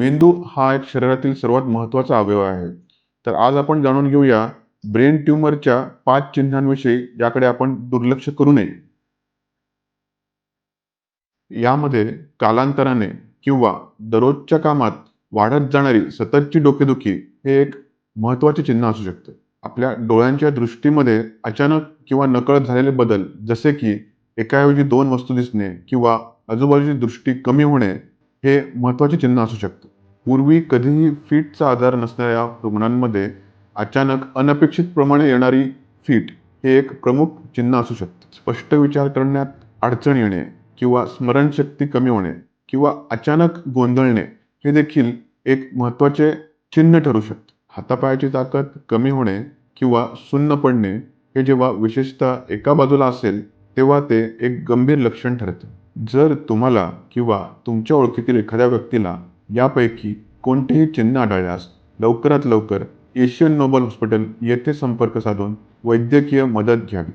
मेंदू हा एक शरीरातील सर्वात महत्त्वाचा अवयव आहे. तर आज आपण जाणून घेऊया ब्रेन ट्यूमरच्या पाच चिन्हांविषयी ज्याकडे आपण दुर्लक्ष करू नये. यामध्ये कालांतराने किंवा दररोजच्या कामात वाढत जाणारी सततची डोकेदुखी हे एक महत्त्वाचे चिन्ह असू शकते. आपल्या डोळ्यांच्या दृष्टीमध्ये अचानक किंवा नकळत झालेले बदल जसे की एकाऐवजी दोन वस्तू दिसणे किंवा आजूबाजूची दृष्टी कमी होणे हे महत्त्वाचे चिन्ह असू शकते. पूर्वी कधीही फिटचा आजार नसणाऱ्या रुग्णांमध्ये अचानक अनपेक्षित प्रमाणे येणारी फिट हे एक प्रमुख चिन्ह असू शकते. स्पष्ट विचार करण्यात अडचण येणे किंवा स्मरणशक्ती कमी होणे किंवा अचानक गोंधळणे हे देखील एक महत्त्वाचे चिन्ह ठरू शकते. हातापायाची ताकद कमी होणे किंवा सुन्न पडणे हे जेव्हा विशेषतः एका बाजूला असेल तेव्हा ते एक गंभीर लक्षण ठरते. जर तुम्हाला किंवा तुमच्या ओळखीतील एखाद्या व्यक्तीला यापैकी कोणतेही चिन्ह आढळल्यास लवकरात लवकर एशियन नोबल हॉस्पिटल येथे संपर्क साधून वैद्यकीय मदत घ्यावी.